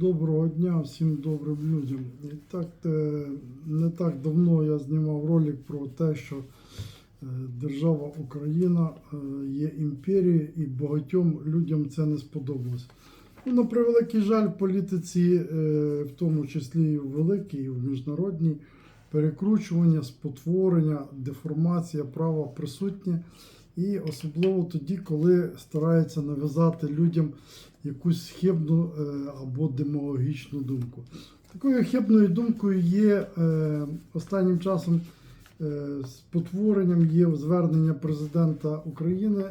Доброго дня всім добрим людям. І так, е, не так давно я знімав ролик про те, що е, держава Україна е, є імперією і багатьом людям це не сподобалось. Ну, на превеликий жаль, політиці, в тому числі і в великій, і в міжнародній, перекручування, спотворення, деформація права присутнє. І особливо тоді, коли стараються нав'язати людям якусь хибну е, або демагогічну думку. Такою хибною думкою є е, останнім часом е, спотворенням є звернення президента України,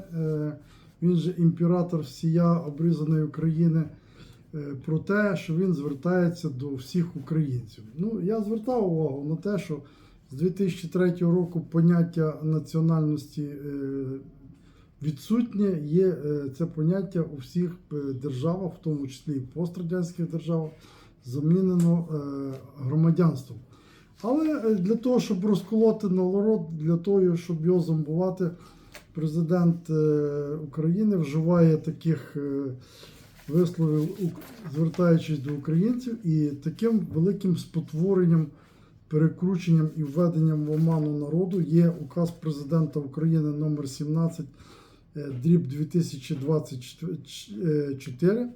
він же імператор всія обрізаної України, про те, що він звертається до всіх українців. Ну, я звертав увагу на те, що з 2003 року поняття національності е, відсутнє. Є е, це поняття у всіх е, державах, в тому числі і пострадянських державах, замінено громадянством. Але для того, щоб розколоти народ, для того, щоб його зомбувати, президент України вживає таких висловів, звертаючись до українців, і таким великим спотворенням перекрученням і введенням в оману народу є указ президента України номер 17 е, дріб 2024,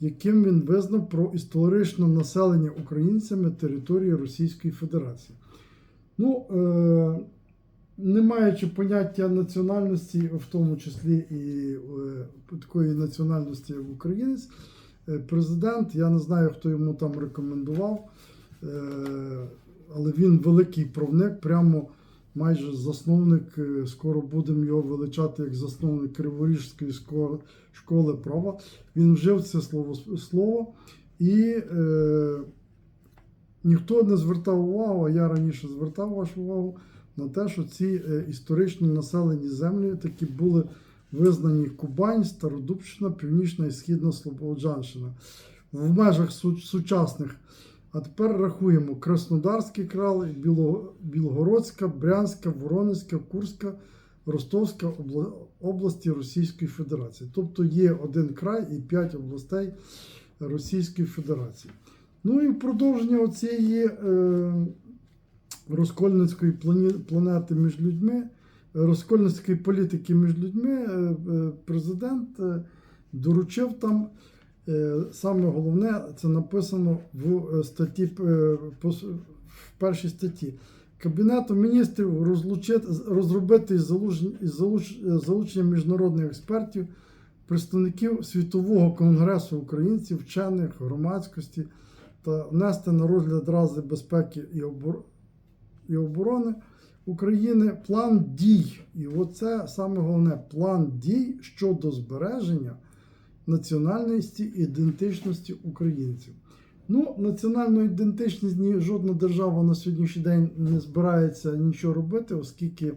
яким він визнав про історичне населення українцями території Російської Федерації. Ну, е, не маючи поняття національності, в тому числі і е, такої національності, як українець, е, президент, я не знаю, хто йому там рекомендував, е, але він великий правник, прямо майже засновник, е, скоро будемо його величати як засновник Криворіжської школи права. Він вжив це слово, слово і е, ніхто не звертав увагу, а я раніше звертав вашу увагу на те, що ці е, історично населені землі такі були визнані Кубань, Стародубщина, Північна і Східна Слободжанщина в межах су- сучасних. А тепер рахуємо Краснодарський край, Біло- Білгородська, Брянська, Воронезька, Курська, Ростовська області Російської Федерації. Тобто є один край і п'ять областей Російської Федерації. Ну і в продовження цієї е, розкольницької планети між людьми, розкольницької політики між людьми, е, е, президент е, доручив там. Е, Саме головне, це написано в е, статті е, в першій статті. Кабінету міністрів розлучити, розробити із залуч- із залученням міжнародних експертів, представників Світового конгресу українців, вчених, громадськості та внести на розгляд Ради безпеки і оборони України план дій. І оце саме головне план дій щодо збереження національності ідентичності українців. Ну, національну ідентичність ні жодна держава на сьогоднішній день не збирається нічого робити, оскільки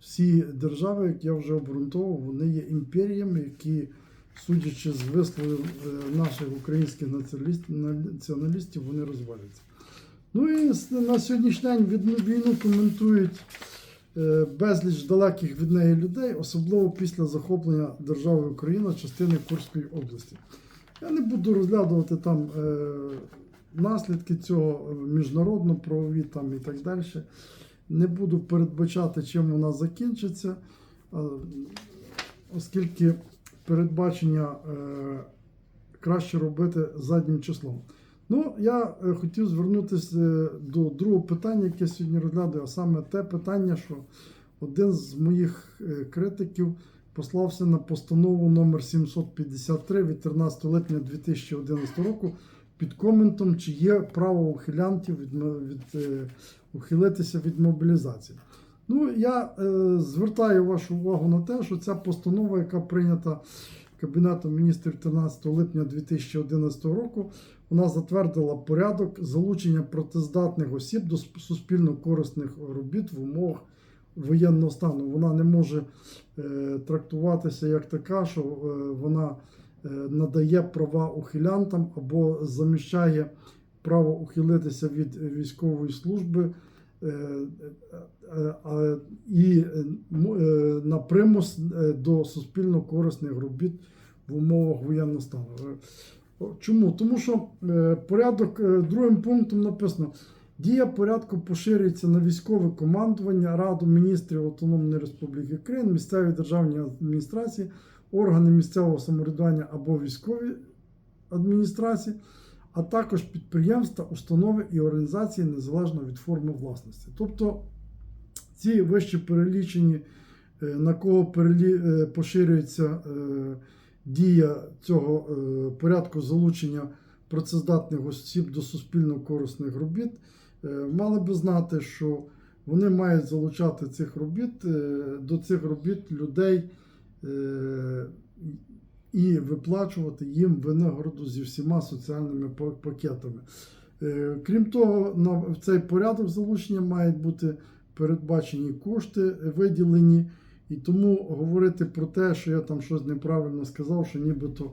всі держави, як я вже обґрунтовував, вони є імперіями, які, судячи з висловів е, наших українських націоналістів, вони розваляться. Ну і на сьогоднішній день війну коментують безліч далеких від неї людей, особливо після захоплення держави Україна частини Курської області. Я не буду розглядувати там е, наслідки цього е, міжнародно-правові там і так далі. Не буду передбачати, чим вона закінчиться, е, оскільки передбачення е, краще робити заднім числом. Ну, я е, хотів звернутися е, до другого питання, яке сьогодні розглядаю, а саме те питання, що один з моїх е, критиків послався на постанову номер 753 від 13 липня 2011 року під коментом, чи є право ухилянтів від, від, ухилитися від мобілізації. Ну, я е, звертаю вашу увагу на те, що ця постанова, яка прийнята Кабінетом міністрів 13 липня 2011 року, вона затвердила порядок залучення протиздатних осіб до суспільно корисних робіт в умовах воєнного стану. Вона не може е, трактуватися як така, що е, вона е, надає права ухилянтам або заміщає право ухилитися від військової служби. Е, е, е, І на примус до суспільно корисних робіт в умовах воєнного стану. Чому? Тому що порядок другим пунктом написано: дія порядку поширюється на військове командування, Раду міністрів Автономної Республіки Крим, місцеві державні адміністрації, органи місцевого самоврядування або військові адміністрації, а також підприємства, установи і організації незалежно від форми власності. Тобто ці вище перелічені, е, на кого е, поширюється е, дія цього порядку залучення працездатних осіб до суспільно корисних робіт, мали би знати, що вони мають залучати цих робіт до цих робіт людей і виплачувати їм винагороду зі всіма соціальними пакетами. Е, Крім того, на цей порядок залучення мають бути передбачені кошти виділені. І тому говорити про те, що я там щось неправильно сказав, що нібито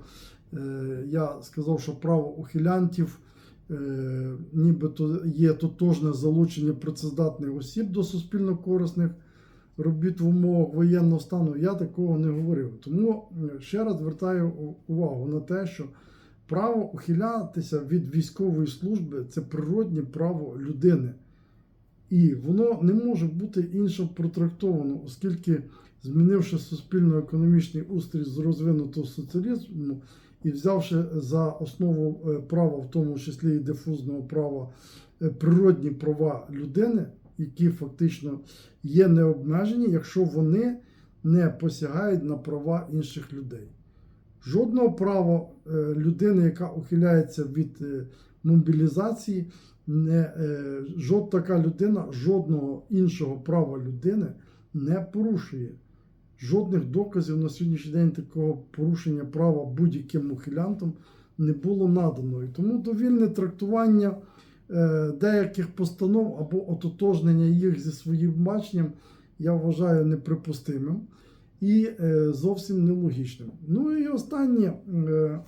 е, я сказав, що право ухилянтів, е, нібито є тотожне залучення працездатних осіб до суспільно корисних робіт в умовах воєнного стану, я такого не говорив. Тому е, ще раз звертаю увагу на те, що право ухилятися від військової служби це природнє право людини. І воно не може бути інше протрактовано, оскільки, змінивши суспільно-економічний устрій з розвинутого соціалізму і взявши за основу е, права, в тому числі і дифузного права, е, природні права людини, які фактично є необмежені, якщо вони не посягають на права інших людей. Жодного права е, людини, яка ухиляється від е, мобілізації, не, е, жод, така людина жодного іншого права людини не порушує. Жодних доказів на сьогоднішній день такого порушення права будь-яким ухилянтом не було надано. І тому довільне трактування деяких постанов або ототожнення їх зі своїм баченням я вважаю неприпустимим і е, зовсім нелогічним. Ну і останнє. Е,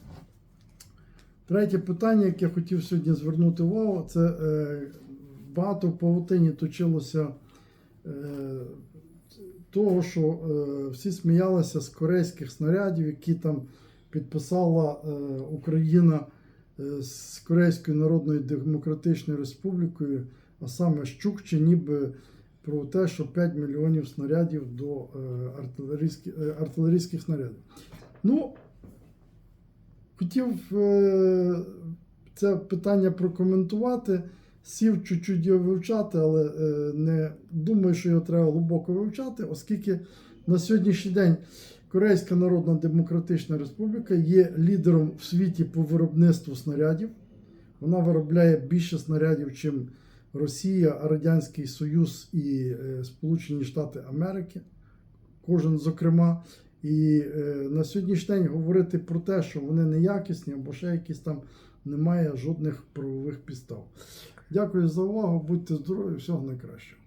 Третє питання, яке я хотів сьогодні звернути увагу, це е, багато в павутині точилося е, того, що е, всі сміялися з корейських снарядів, які там підписала е, Україна е, з Корейською Народною Демократичною Республікою, а саме з Чукчі, ніби про те, що 5 мільйонів снарядів до е, артилерійських, е, артилерійських снарядів. Ну, Хотів е, це питання прокоментувати. Сів чуть-чуть його вивчати, але е, не думаю, що його треба глибоко вивчати, оскільки на сьогоднішній день Корейська Народна Демократична Республіка є лідером в світі по виробництву снарядів. Вона виробляє більше снарядів, чим Росія, Радянський Союз і е, Сполучені Штати Америки. Кожен, зокрема. І е, на сьогоднішній день говорити про те, що вони неякісні або ще якісь там, немає жодних правових підстав. Дякую за увагу, будьте здорові, всього найкращого.